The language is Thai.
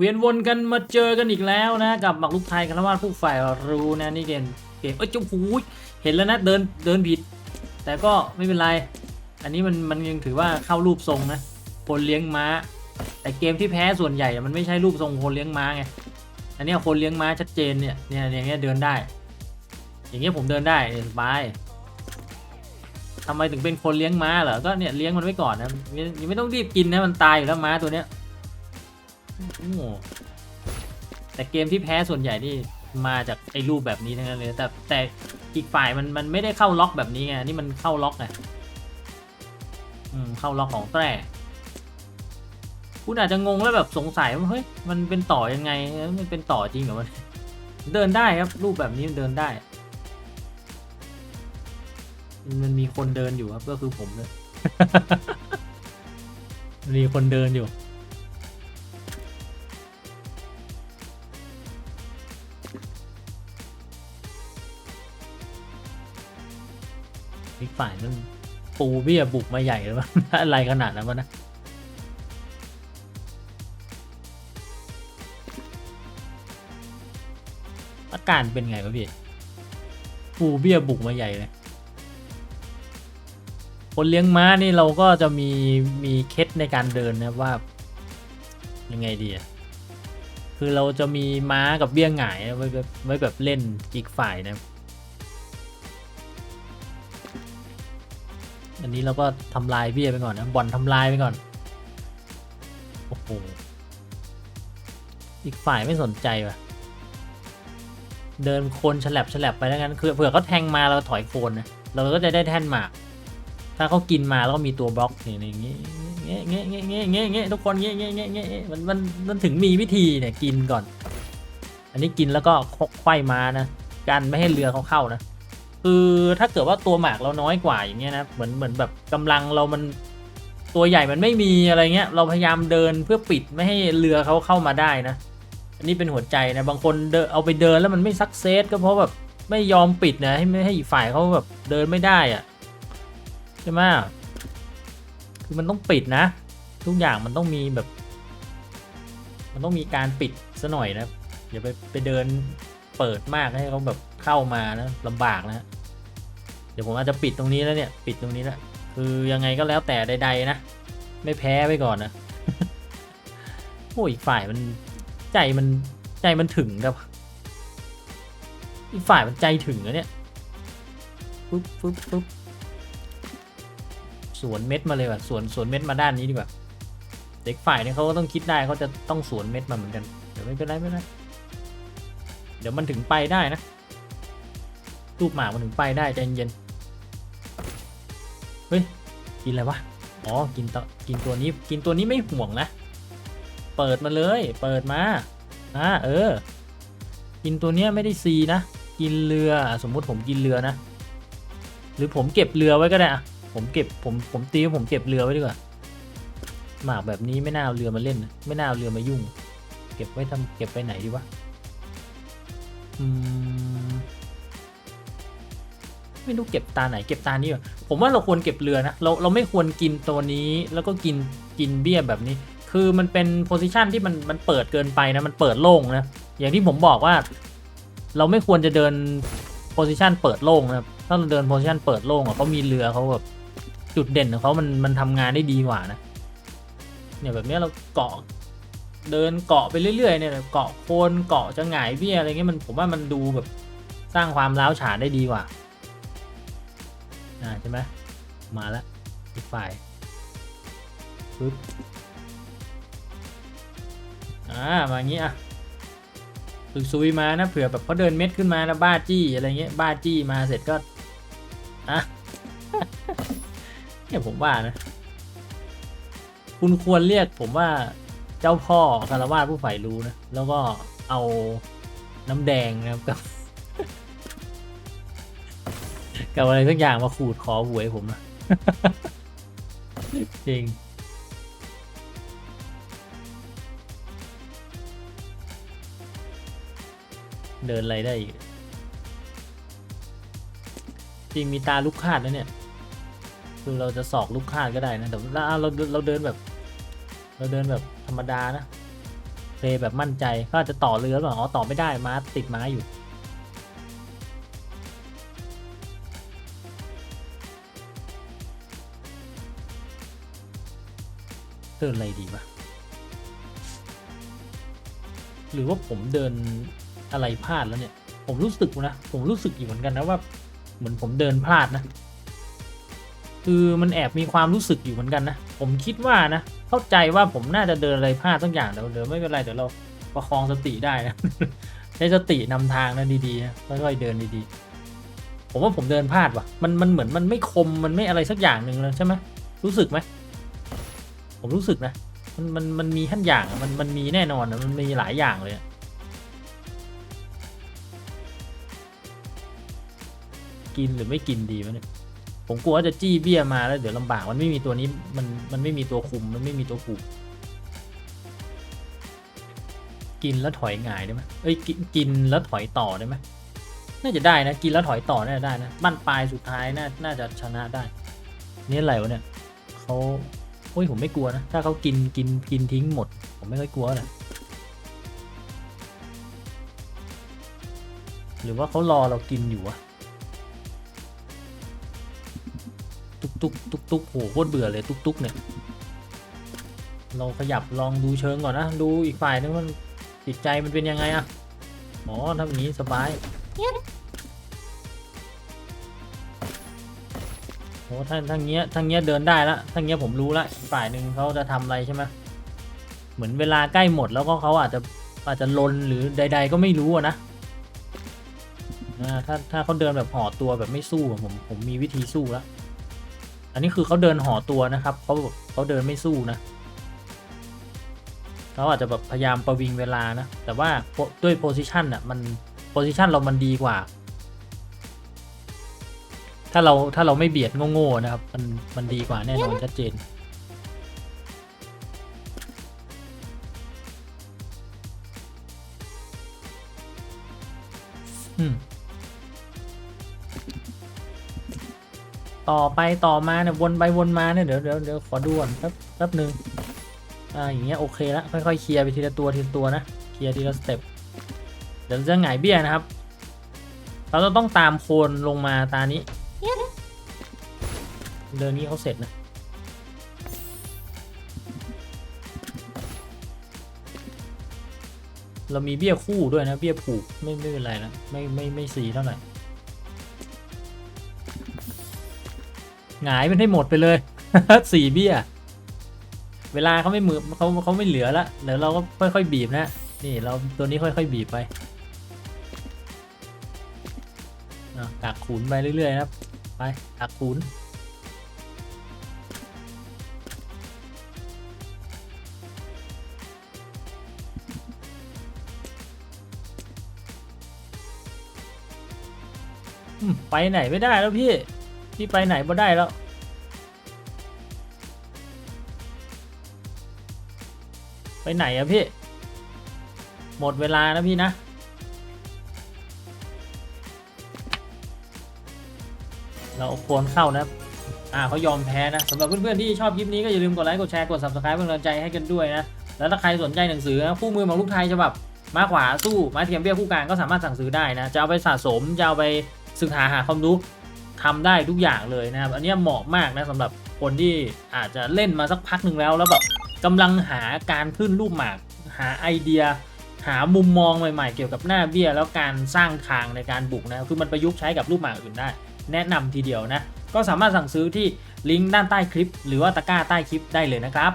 เวียนวนกันมาเจอกันอีกแล้วนะ กับหมักลุกไทยคารวาสผู้ฝ่ายรู้นะนี่เกมเกมเอ้ยจุ๊บหูเห็นแล้วนะเดินเดินผิด แต่ก็ไม่เป็นไร อันนี้มันมันยังถือว่าเข้ารูปทรงนะคนเลี้ยงม้า แต่เกมที่แพ้ส่วนใหญ่มันไม่ใช่รูปทรงคนเลี้ยงม้าไงอันนี้คนเลี้ยงม้าชัดเจนเนี่ยเนี่ยอย่างเงี้ยเดินได้ อย่างเงี้ยผมเดินได้สบายทำไมถึงเป็นคนเลี้ยงม้าเหรอก็เนี่ยเลี้ยงมันไว้ก่อนนะยังไม่ต้องรีบกินนะมันตายอยู่แล้วม้าตัวเนี้ย โอ้โหแต่เกมที่แพ้ส่วนใหญ่นี่มาจากไอ้รูปแบบนี้ทั้งนั้นเลย แต่แต่อีกฝ่ายมันมันไม่ได้เข้าล็อกแบบนี้ไง นี่มันเข้าล็อกไงอืมเข้าล็อกของแตรคุณอาจจะงงแล้วแบบสงสัยว่าเฮ้ยมันเป็นต่อยังไงเอ้ยมันเป็นต่อจริงเหรอวะเดินได้ครับ รูปแบบนี้มันเดินได้ มันมีคนเดินอยู่ครับก็คือผมเลยมีคนเดินอยู่ ฝ่ายนั้นปูเบี้ยบุกมาใหญ่เลยมั้งอะไรขนาดนั้นวะนะอาการเป็นไงวะพี่ปูเบี้ยบุกมาใหญ่เลยคนเลี้ยงม้านี่เราก็จะมีมีเคล็ดในการเดินนะว่ายังไงดีอะคือเราจะมีม้ากับเบี้ยหงายไว้แบบไว้แบบเล่นอีกฝ่ายนะ อันนี้เราก็ทำลายเบี้ยไปก่อนนะบอลทำลายไปก่อน โอ้โห อีกฝ่ายไม่สนใจว่ะ เดินโคนฉลับฉลับไปแล้วกันคือเผื่อเขาแทงมาเราถอยโคนนะ เราก็จะได้แท่นหมาก ถ้าเขากินมาแล้วก็มีตัวบล็อกอย่างเงี้ยเงี้ยเงี้ยเงี้ยเงี้ยเงี้ยเงี้ยทุกคนเงี้ยเงี้ยเงี้ยเงี้ยมันมันมันถึงมีวิธีเนี่ยกินก่อน อันนี้กินแล้วก็ไขว้มานะกันไม่ให้เรือเขาเข้านะ คือถ้าเกิดว่าตัวหมากเราน้อยกว่าอย่างเงี้ยนะเหมือนเหมือนแบบกำลังเรามันตัวใหญ่มันไม่มีอะไรเงี้ย เราพยายามเดินเพื่อปิดไม่ให้เรือเขาเข้ามาได้นะ อันนี้เป็นหัวใจนะบางคนเดินเอาไปเดินแล้วมันไม่ซักเซสก็เพราะแบบไม่ยอมปิดนะให้ไม่ให้อีกฝ่ายเขาแบบเดินไม่ได้อะใช่ไหมคือมันต้องปิดนะ ทุกอย่างมันต้องมีแบบ มันต้องมีการปิดซะหน่อยนะอย่าไปไปเดิน เปิดมากให้เขาแบบเข้ามานะลำบากนะเดี๋ยวผมอาจจะปิดตรงนี้แล้วเนี่ย ปิดตรงนี้แล้วคือยังไงก็แล้วแต่ใดๆนะ ไม่แพ้ไปก่อนนะโอ้ยอีกฝ่ายมันใจมันใจมันถึงครับ อีกฝ่ายมันใจถึงนะเนี่ยปุ๊บปุ๊บปุ๊บสวนเม็ดมาเลยว่ะสวนสวนเม็ดมาด้านนี้ดีกว่า เด็กฝ่ายเนี่ยเขาก็ต้องคิดได้เขาจะต้องสวนเม็ดมาเหมือนกัน เดี๋ยวไม่เป็นไรไม่เป็นไร เดี๋ยวมันถึงไปได้นะรูปหมากมันถึงไปได้ใจเย็นเฮ้ยกินอะไรวะอ๋อกินตวกินตัวนี้กินตัวนี้ไม่ห่วงนะ เปิดมาเลย เปิดมาอ่าเออ กินตัวเนี้ยไม่ได้ซีนะกินเรือสมมุติผมกินเรือนะ หรือผมเก็บเรือไว้ก็ได้อะผมเก็บผมผมตีผมเก็บเรือไว้ดีกว่าหมากแบบนี้ไม่น่าเอาเรือมาเล่นนะไม่น่าเอาเรือมายุ่ง เก็บไว้ทำเก็บไปไหนดีวะ ไม่รู้เก็บตาไหนเก็บตานี้ผมว่าเราควรเก็บเรือนะเราเราไม่ควรกินตัวนี้แล้วก็กินกินเบี้ยแบบนี้ คือมันเป็นโพซิชันที่มันมันเปิดเกินไปนะมันเปิดโล่งนะอย่างที่ผมบอกว่า เราไม่ควรจะเดินโพซิชันเปิดโล่งนะถ้าเราเดินโพซิชันเปิดโล่งอะเขามีเรือเขาแบบจุดเด่นของเขามันมันทำงานได้ดีกว่านะเนี่ยแบบนี้เราเกาะ เดินเกาะไปเรื่อยๆเนี่ยเกาะโคนเกาะจะหงายเบี้ยอะไรเงี้ยมันผมว่ามันดูแบบสร้างความร้าวฉานได้ดีกว่าอ่าใช่ไหมมาแล้วอีกฝ่ายปึ๊บอ่ามาอย่างงี้อะฝึกซุยมานะเผื่อแบบเขาเดินเม็ดขึ้นมาแล้วบ้าจี้อะไรเงี้ยบ้าจี้มาเสร็จก็อะเนี่ยผมว่านะ คุณควรเรียกผมว่า เจ้าพ่อคารวาสผู้ใฝ่รู้นะ แล้วก็เอาน้ำแดงนะครับกับ กับอะไรสักอย่างมาขูดคอหวยผมนะ จริงเดินอะไรได้อีก จริงมีตาลูกคาดนะเนี่ย คือเราจะสอกลูกคาดก็ได้นะแต่เราเราเราเดินแบบ เราเดินแบบธรรมดานะเพลย์แบบมั่นใจก็อาจจะต่อเรือหรือเปล่าอ๋อต่อไม่ได้ม้าติดม้าอยู่เดินอะไรดีวะหรือว่าผมเดินอะไรพลาดแล้วเนี่ย ผมรู้สึกนะ ผมรู้สึกอยู่เหมือนกันนะว่า เหมือนผมเดินพลาดนะ คือมันแอบมีความรู้สึกอยู่เหมือนกันนะ ผมคิดว่านะ เข้าใจว่าผมน่าจะเดินอะไรพลาดสักอย่างเดี๋ยวเดี๋ยวไม่เป็นไรเดี๋ยวเราประคองสติได้นะใช้สตินำทางนะดีๆนะค่อยๆเดินดีๆ ผมว่าผมเดินพลาดว่ะมันมันเหมือนมันไม่คมมันไม่อะไรสักอย่างหนึ่งเลยใช่ไหมรู้สึกไหมผมรู้สึกนะมันมันมันมีขั้นอย่างมันมันมีแน่นอนอะมันมีหลายอย่างเลยกินหรือไม่กินดีวะเนี่ย ผมกลัวว่าจะจี้เบี้ยมาแล้วเดี๋ยวลำบากมันไม่มีตัวนี้มันมันไม่มีตัวคุมมันไม่มีตัวคุมกินแล้วถอยหงายได้ไหมเอ้ยกินกินแล้วถอยต่อได้ไหมน่าจะได้นะ กินแล้วถอยต่อน่าจะได้นะบั้นปลายสุดท้ายน่าน่าจะชนะได้นี่อะไรวะเนี่ยเขาโอ้ยผมไม่กลัวนะ ถ้าเขากินกินกินทิ้งหมด ผมไม่ค่อยกลัวเลยหรือว่าเขารอเรากินอยู่วะ ตุกตุกตุกโหโคตรเบื่อเลยตุกตุกเนี่ย เราขยับลองดูเชิงก่อนนะ ดูอีกฝ่ายนึงมันจิตใจมันเป็นยังไงอะอ๋อทำอย่างนี้สบายโอ้ท่านทั้งเงี้ยทั้งเงี้ยเดินได้ละทั้งเงี้ยผมรู้ละอีกฝ่ายหนึ่งเขาจะทำอะไรใช่ไหมเหมือนเวลาใกล้หมดแล้วก็เขาอาจจะอาจจะลนหรือใด ๆ ก็ไม่รู้อะนะถ้าถ้าเขาเดินแบบห่อตัวแบบไม่สู้อะผมผมมีวิธีสู้แล้ว นนี้คือเขาเดินห่อตัวนะครับเขาเขาเดินไม่สู้นะเขาอาจจะแบบพยายามประวิงเวลานะ แต่ว่าด้วยโพซิชันอะมันโพซิชันเรามันดีกว่า ถ้าเราถ้าเราไม่เบียดโง่ๆนะครับ มันมันดีกว่าแน่นอนชัดเจนอืม ต่อไปต่อมาเนี่ยวนไปวนมาเนี่ยเดี๋ยวเดี๋ยวเดี๋ยวขอดูก่อนแป๊บแป๊บหนึ่งอ่าอย่างเงี้ยโอเคแล้วค่อยๆเคลียร์ไปทีละตัวทีละตัวนะเคลียร์ทีละสเต็ปเดี๋ยวจะหงายเบี้ยนะครับ เราจะต้องตามโคนลงมาตานี้เดินนี้เขาเสร็จนะเรามีเบี้ยคู่ด้วยนะเบี้ยผูกไม่ไม่เป็นไรนะไม่ไม่ไม่สีเท่าไหร่ หงายมันให้หมดไปเลย สี่เบี้ย เวลาเขาไม่มือเขาเขาไม่เหลือละเดี๋ยวเราก็ค่อยๆบีบนะ นี่เราตัวนี้ค่อยๆบีบไปอะกักขุนไปเรื่อยๆนะครับไปกักขุนไปไหนไม่ได้แล้วพี่ พี่ไปไหนไม่ได้แล้ว ไปไหนอะพี่ หมดเวลานะพี่นะ เราเอาโคนเข้านะอ่าเขายอมแพ้นะสำหรับเพื่อนๆที่ชอบคลิปนี้ก็อย่าลืมกดไลค์กดแชร์กด subscribe เป็นกำลังใจให้กันด้วยนะ แล้วถ้าใครสนใจหนังสือนะคู่มือของลูกไทยฉบับม้าขวาสู้ม้าเทียมเบี้ยคู่กลางก็สามารถสั่งซื้อได้นะ จะเอาไปสะสมจะเอาไปศึกษาหาความรู้ ทำได้ทุกอย่างเลยนะครับ อันนี้เหมาะมากนะสำหรับคนที่อาจจะเล่นมาสักพักหนึ่งแล้วแล้วแบบกำลังหาการขึ้นรูปหมาก หาไอเดีย หามุมมองใหม่ๆ เกี่ยวกับหน้าเบี้ย แล้วการสร้างทางในการบุกนะคือมันประยุกต์ใช้กับรูปหมากอื่นได้ แนะนำทีเดียวนะ ก็สามารถสั่งซื้อที่ลิงก์ด้านใต้คลิป หรือว่าตะกร้าใต้คลิปได้เลยนะครับ